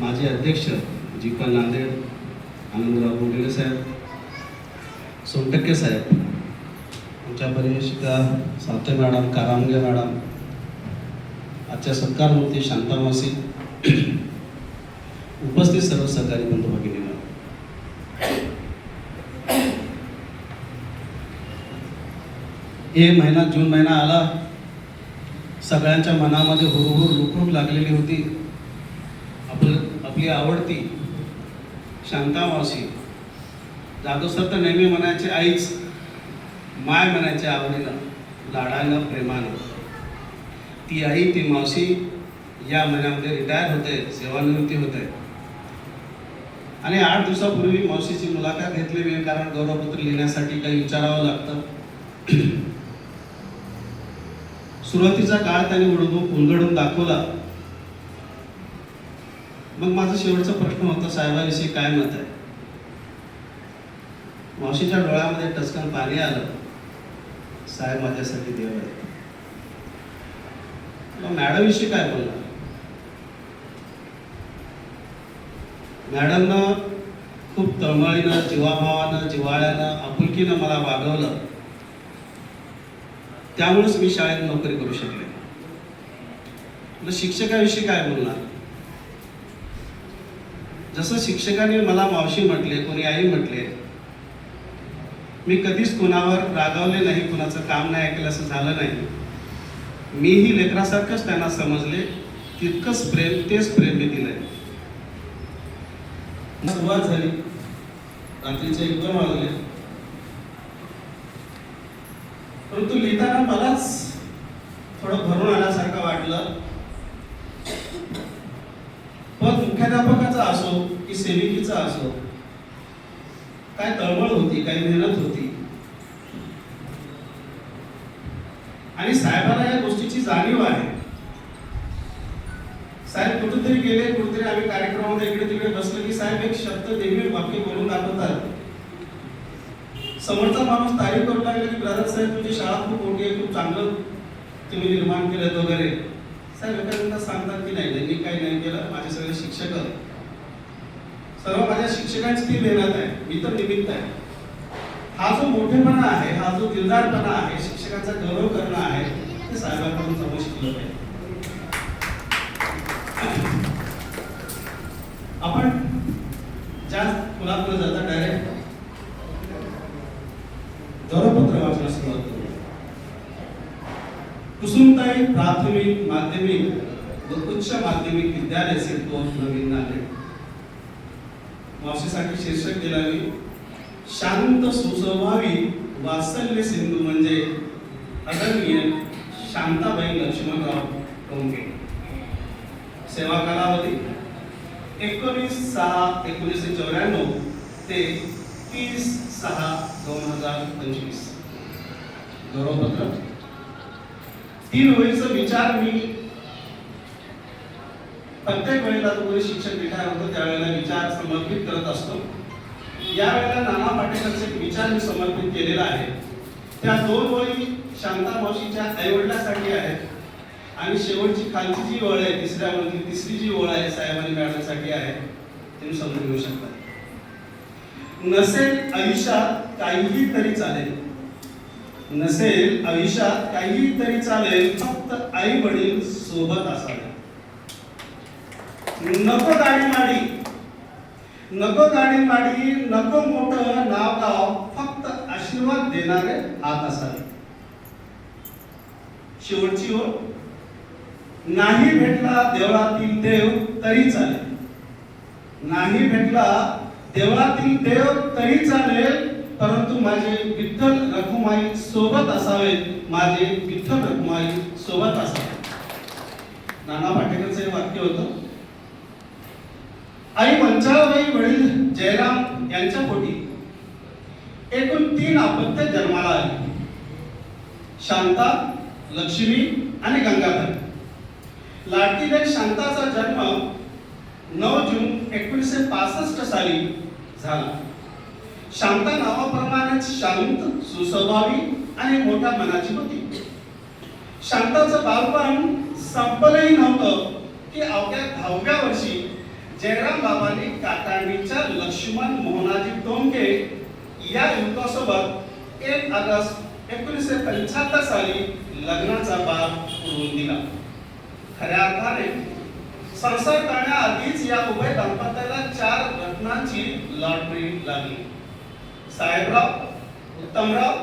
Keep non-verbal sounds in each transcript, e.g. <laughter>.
माझे अध्यक्ष जीपा नांदेड आनंदराव बोंडेले साहेब सोनटक्के साहेब आमच्या परिवेशिका सावते मॅडम कारामगे मॅडम आजच्या सत्कारमूर्ती शांतामासी उपस्थित सर्व सहकारी बंधू भगिनींनो हे महिना जून महिना आला. सगळ्यांच्या मनामध्ये हुरहुर रुखरुख लागलेली होती. आपली आवडती शांता मावशी. जाधव सर तर नेहमी म्हणायचे आईच माय म्हणायचे आवडीनं लाडानं प्रेमानं. ती आई ती मावशी या महिन्यामध्ये रिटायर होते सेवानिवृत्ती होते. आणि आठ दिवसापूर्वी मावशीची मुलाखत घेतली मी कारण गौरवपत्र लिहिण्यासाठी काही विचारावं लागतं. <clears throat> सुरुवातीचा काळ त्यांनी उडवून उलगडून दाखवला. मग माझा शेवटचा प्रश्न होता साहेबाविषयी काय मत आहे? मावशीच्या डोळ्यामध्ये टचकन पाणी आलं. साहेब माझ्यासाठी देव आहे मग मॅडमविषयी काय बोलला मॅडमनं खूप तळमळीनं जीवाभावानं जिव्हाळ्यानं आपुलकीनं मला वागवलं. त्यामुळेच मी शाळेत नोकरी करू शकले. मग शिक्षकाविषयी काय बोलणार? जसं शिक्षकाने मला मावशी म्हटले कोणी आई म्हटले मी कधीच कोणावर रागावले नाही कोणाचं काम नाही ऐकलं असं झालं नाही. मीही लेकरासारखंच त्यांना समजले तितकंच प्रेम तेच प्रेम मी दिलंय. सुरुवात झाली. रात्रीचे एक दोन वाजले. परंतु लिहिताना मलाच थोडं भरून आल्यासारखं वाटलं पण मुख्याध्यापकाचा असो की सेविकेचा असो काय तळमळ होती काही मेहनत होती? आणि साहेबांना या गोष्टीची जाणीव आहे. साहेब कुठेतरी गेले कुठेतरी आम्ही कार्यक्रमामध्ये इकडे तिकडे बसलो की साहेब एक शब्द देवी वाक्य बोलून दाखवतात. समोरचा माणूस तारीफ करू लागला की ब्रदर साहेब तुमची शाळा खूप मोठी आहे खूप चांगलं तुम्ही निर्माण केलं वगैरे. साहेब एका सांगतात की नाही त्यांनी काही नाही केलं माझे सगळे शिक्षक सर्व माझ्या शिक्षकांची ती मेहनत आहे मी तर निमित्त आहे. हा जो मोठेपणा आहे हा जो दिलदारपणा आहे शिक्षकांचा गौरव करणं आहे ते साहेबांकडून समोर शिकलं पाहिजे. आपण ज्या मुलांकडे जातात डायरेक्ट गौरवपत्र वाचण्यास सुरुवात करू कुसुमताई प्राथमिक माध्यमिक व उच्च माध्यमिक विद्यालय सिद्धोष नवीन आले मावशीसाठी शीर्षक दिला मी शांत सुस्वभावी वात्सल्य सिंधू म्हणजे आदरणीय शांताबाई लक्ष्मणराव टोंगे सेवा कालावधी एकोणीस सहा एकोणीसशे चौऱ्याण्णव ते तीस सहा दोन हजार पंचवीस. गौरवपत्र. तीन ओळीचा विचार मी प्रत्येक वेळेला तुम्ही शिक्षण शिक्षक होतो त्यावेळेला विचार समर्पित करत असतो. यावेळेला नाना पाटेकरचे विचार मी समर्पित केलेला आहे. त्या दोन ओळी शांता मावशीच्या आईवडिलांसाठी आहेत. आणि शेवटची खालची जी ओळ आहे तिसऱ्या मधली तिसरी जी ओळ आहे साहेबांनी आणि मॅडमसाठी आहे तुम्ही समजून घेऊ शकता. नसेल आयुष्यात काहीही तरी चालेल. नसेल आयुष्यात काही तरी चालेल फक्त आई वडील सोबत असावे. नको गाडी माडी नको गाडी माडी नको मोठं नाव गाव फक्त आशीर्वाद देणारे हात असावे. शेवटची ओळ. नाही भेटला देवळातील देव तरी चालेल. नाही भेटला देवळातील देव तरी चालेल. परंतु माझे विठ्ठल रखुमाई सोबत असावे माझे विठ्ठल रखुमाई सोबत असावे नाना पाटेकरचं हे वाक्य होतं आई मंचाळबाई वडील जयराम यांच्या पोटी. एकूण तीन अपत्य जन्माला आली. शांता लक्ष्मी आणि गंगाधर. लाडकीबेन शांताचा जन्म नऊ जून एकोणीसशे पासष्ट साली झाला. शांता नावाप्रमाणेच शांत सुस्वभावी आणि मोठ्या मनाची होती. शांताचं बालपण संपलंही नव्हतं की अवघ्या दहाव्या वर्षी जयराम बाबांनी काकांनीच्या लक्ष्मण मोहनाजी टोंगे या युवकासोबत एक ऑगस्ट एकोणीसशे पंच्याहत्तर साली लग्नाचा बाब पुरवून दिला. खऱ्या अर्थाने संसार करण्याआधीच या उभय दाम्पत्याला चार रत्नांची लॉटरी लागली. साहेबराव उत्तमराव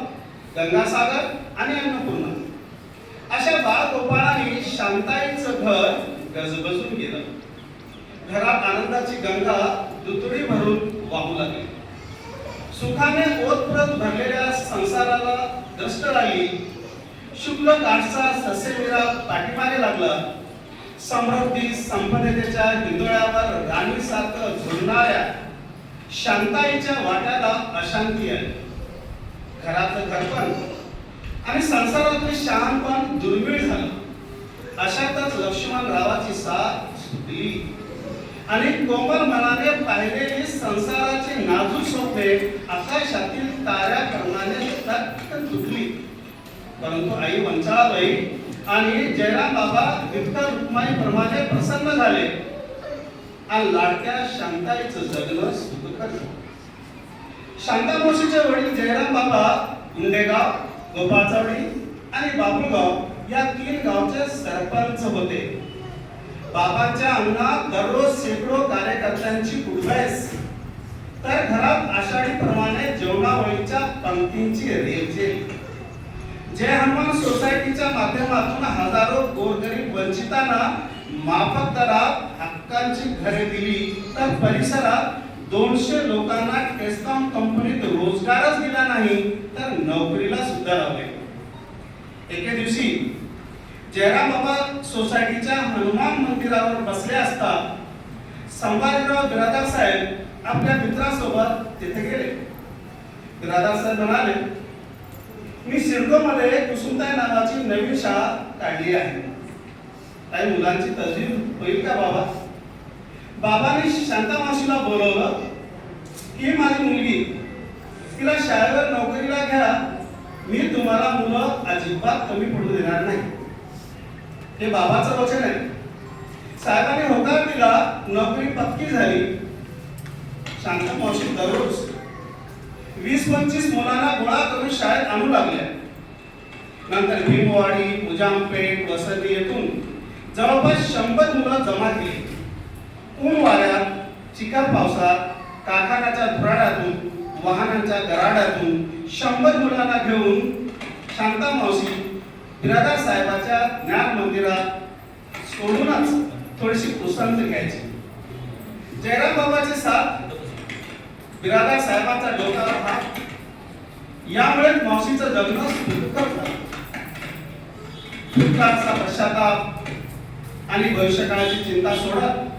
गंगासागर आणि अन्नपूर्णा. अशा बाळगोपाळांनी शांताईचं घर गजबजून गेलं घरात आनंदाची गंगा दुतडी भरून वाहू लागली. सुखाने ओतप्रत भरलेल्या संसाराला दष्ट लागली. शुक्ल काठचा ससेमिरा पाठीमागे लागला. समृद्धी संपन्नतेच्या हिंदोळ्यावर राणीसारखं झुलणाऱ्या शांताईच्या वाट्याला अशांती आहे घरातलं घरपण आणि संसारातले शहाणपण दुर्मिळ झालं. अशातच लक्ष्मणरावाची साथ सुटली. आणि कोमल मनाने पाहिलेली संसाराची नाजूक स्वप्ने आकाशातील ताऱ्याप्रमाणे टक्कन तुटली. परंतु आई वंचाळाबाई आणि जयराम बाबा विठ्ठल रुक्माई प्रमाणे प्रसन्न झाले. आणि लाडक्या शांताईचं जगणं शांता मोशीचे वडील जयराम बाबा इंदेगाव गोपाळचावडी आणि बाबुळगाव या तीन गावचे सरपंच होते. बाबांच्या अंगणात दररोज शेकडो कार्यकर्त्यांची कुडबैस तर घरात आषाढीप्रमाणे जेवणावळीच्या पंक्तींची रेलचेल. जय हनुमान सोसायटीच्या माध्यमातून हजारो गोरगरीब वंचितांना माफक दरात हक्कांची घरे दिली. तर परिसरात दोनशे लोकांना टेस्कॉम कंपनीत रोजगारच दिला नाही तर नोकरीला सुद्धा लावले. एके दिवशी जयराम बाबा सोसायटीच्या हनुमान मंदिरावर बसले असता संभाजीराव बिरादार साहेब आपल्या मित्रासोबत तिथे गेले. बिरादार साहेब म्हणाले मी सिडको कुसुमताई नावाची नवीन शाळा काढली आहे. काही मुलांची तजवीज होईल का बाबा? बाबाने शांता मावशीला बोलवलं ही माझी मुलगी. तिला शाळेवर नोकरीला घ्या. मी तुम्हाला मुलं अजिबात कमी पडू देणार नाही. हे बाबाचं वचन आहे. साहेबांनी होकार दिला नोकरी पक्की झाली. शांता मावशी दररोज वीस पंचवीस मुलांना गोळा करून शाळेत आणू लागल्या. नंतर भीमवाडी मुजामपेठ वसई येथून जवळपास शंभर मुलं जमा केली. ऊन वाऱ्यात चिखल पावसात कारखान्याच्या धुराड्यातून वाहनांच्या गराड्यातून शंभर मुलांना घेऊन शांता मावशी बिरादार साहेबाच्या ज्ञान मंदिरात सोडूनच थोडीशी उसंत घ्यायची. जयराम बाबाचे साथ बिरादार साहेबांचा डोक्यावर हात यामुळे मावशीचं जगणं सुखकर झालं. पश्चाताप आणि भविष्यकाळाची चिंता सोडत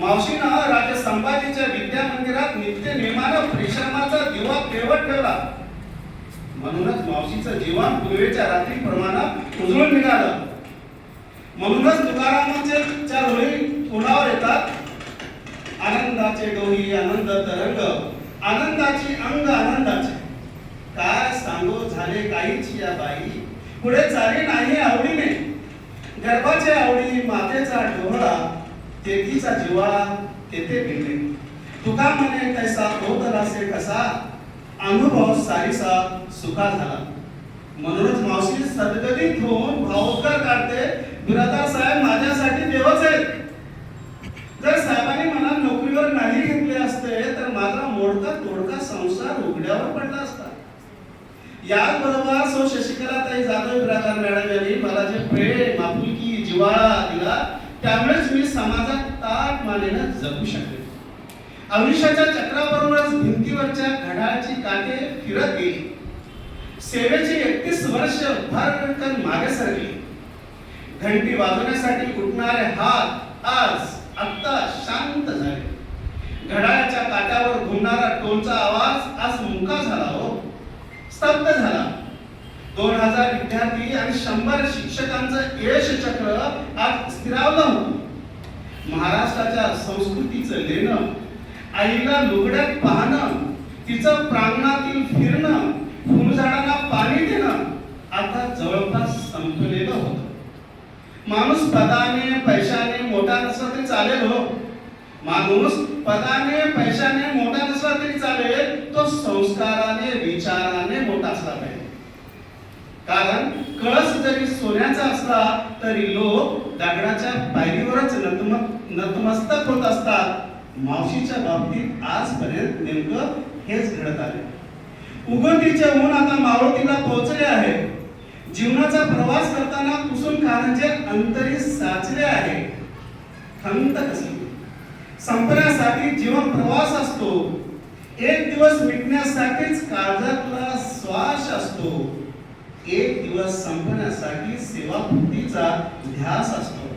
मावशीनं राजा संभाजीच्या विद्या मंदिरात नित्य नेमानं परिश्रमाचा दिवा पेवत ठेवला. म्हणूनच मावशीचं जीवन पूर्वीच्या रात्री प्रमाणात उजळून निघालं. म्हणूनच तुकारामाचे चार ओळी तोंडावर येतात. आनंदाचे डोही आनंद तरंग आनंदाची अंग आनंदाचे. काय सांगो झाले काहीच या बाई. पुढे चाले नाही आवडीने. गर्भाचे आवडी मातेचा डोहळा तेथीचा जीवा तेथे भिडले तुका म्हणे तैसा होत कसा? अनुभव सारीसा सुखा झाला. म्हणूनच मावशी सदगतीत होऊन भावोद्गार काढते बिरादार साहेब माझ्यासाठी देवच आहेत. जर साहेबांनी मला नोकरीवर नाही घेतले असते तर माझा मोडका तोडका संसार उघड्यावर पडला असता. याचबरोबर सो शशिकलाताई जाधव बिरादार मॅडम यांनी मला जे प्रेम आपुलकी जिवाळा दिला त्यामुळेच समाजात ताट मानेनं जगू शकले. आयुष्याच्या चक्रावरूनच भिंतीवरच्या घड्याळाची काटे फिरत गेली. सेवेची एकतीस वर्ष भरकन मागे सरली. घंटी वाजवण्यासाठी उठणारे हात आज आत्ता शांत झाले. घड्याळाच्या काट्यावर घुमणारा टोलचा आवाज आज मुका झाला हो. स्तब्ध झाला. दोन हजार विद्यार्थी आणि शंभर शिक्षकांचं यश चक्र आज स्थिरावलं होतं. महाराष्ट्राच्या संस्कृतीचं लेणं आईला लुगड्यात पाहणं तिचं प्रांगणातील फिरणं फुलझाडांना पाणी देणं आता जवळपास संपलेलं होतं. माणूस पदाने पैशाने मोठा नसला तरी चालेल हो. माणूस पदाने पैशाने मोठा नसला तरी चालेल तो संस्काराने विचाराने मोठा असला पाहिजे कारण कळस जरी सोन्याचा असला तरी लोक दगडाच्या पायरीवरच नतम नतमस्तक होत असतात. मावशीच्या बाबतीत आजपर्यंत नेमकं हेच घडत आले उगवतीचे ऊन आता मावळतीला पोहोचले आहे. जीवनाचा प्रवास करताना कुसुम कारंजे अंतरी साचले आहे. खंत कसली. संपण्यासाठी जीवन प्रवास असतो. एक दिवस मिटण्यासाठीच काळजातला श्वास असतो. एक दिवस संपण्यासाठी सेवापूर्तीचा ध्यास असतो.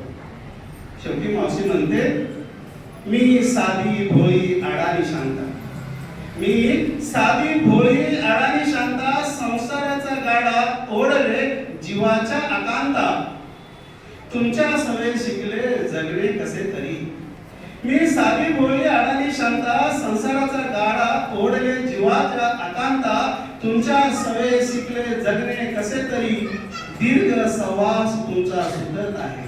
शेवटी मावशी म्हणते मी साधी भोळी अडाणी शांता. मी साधी भोळी अडाणी शांता संसाराचा गाडा ओढले जीवाच्या आकांता. तुमच्या सवय शिकले जगणे कसे तरी. मी साधी भोळी अडाणी शांता संसाराचा गाडा ओढले जीवाच्या आकांता. तुमच्या सवय शिकले जगणे कसे तरी दीर्घ संवास तुमचा सुटत आहे.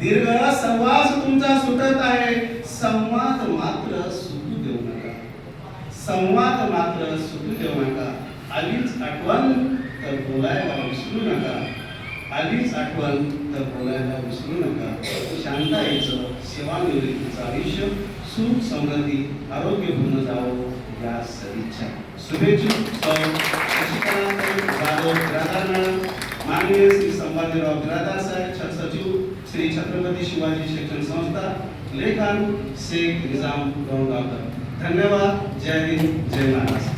दीर्घ संवास तुमचा सुटत आहे. संवाद मात्र सुटू देऊ नका. संवाद मात्र सुटू देऊ नका. आलीच आठवण तर बोलायला विसरू नका. आलीच आठवण तर बोलायला विसरू नका. शांताईचं सेवानिवृत्तीचं आयुष्य सुख समृद्धी आरोग्यपूर्ण जावं. या सदिच्छा शुभेच्छुक सौ जाधव मॅडम माननीय श्री संभाजीराव साहेब सचिव श्री छत्रपती शिवाजी शिक्षण संस्था लेखन शेख निजाम धन्यवाद जय हिंद जय महाराष्ट्र।